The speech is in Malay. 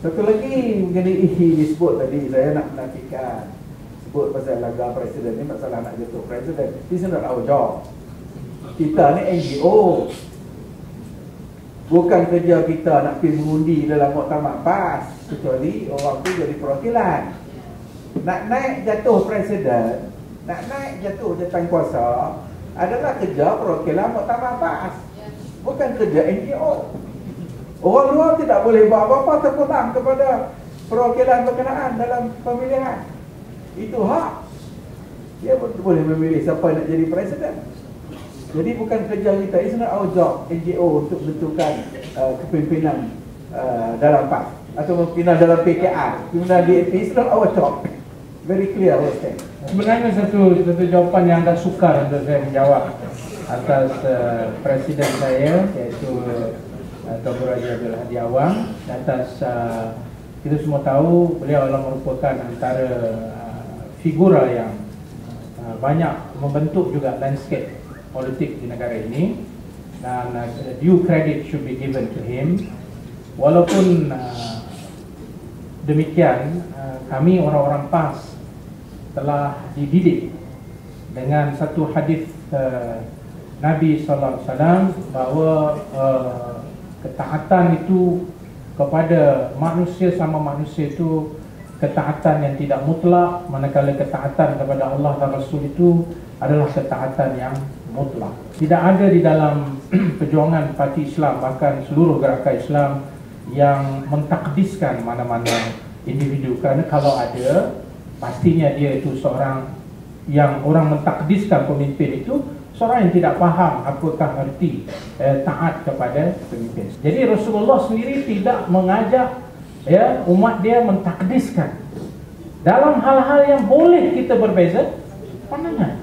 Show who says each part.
Speaker 1: Satu lagi mengenai disebut tadi saya nak menafikan sebut pasal laga presiden ni masalah nak jatuh presiden. This is not our job. Kita ni NGO. Bukan kerja kita nak pergi mengundi dalam muktamar PAS kecuali orang tu jadi perwakilan. Nak naik jatuh presiden, nak naik jatuh jatuh kuasa adalah kerja perwakilan muktamar PAS. Bukan kerja NGO. Orang luar tidak boleh buat apa-apa terpulang kepada perwakilan berkenaan dalam pemilihan. Itu hak. Dia boleh memilih siapa nak jadi presiden. Jadi bukan kerja kita, it's not our job NGO untuk menentukan uh, kepimpinan uh, dalam PAS atau kepimpinan dalam PKR, kepimpinan DAP, it's not our job. Very clear, stand.
Speaker 2: Sebenarnya satu satu jawapan yang agak sukar untuk saya menjawab atas uh, presiden saya iaitu Dr. Raja Abdul Hadi Awang atas uh, kita semua tahu beliau adalah merupakan antara uh, figura yang uh, banyak membentuk juga landscape politik di negara ini dan uh, due credit should be given to him walaupun uh, demikian uh, kami orang-orang PAS telah dididik dengan satu hadis uh, Nabi sallallahu alaihi wasallam bahawa uh, ketaatan itu kepada manusia sama manusia itu ketaatan yang tidak mutlak manakala ketaatan kepada Allah dan Rasul itu adalah ketaatan yang mutlak. Tidak ada di dalam perjuangan parti Islam bahkan seluruh gerakan Islam yang mentakdiskan mana-mana individu. Kerana kalau ada pastinya dia itu seorang yang orang mentakdiskan pemimpin itu seorang yang tidak faham apakah arti eh, taat kepada pemimpin. Jadi Rasulullah sendiri tidak mengajak ya umat dia mentakdiskan dalam hal-hal yang boleh kita berbeza pandangan.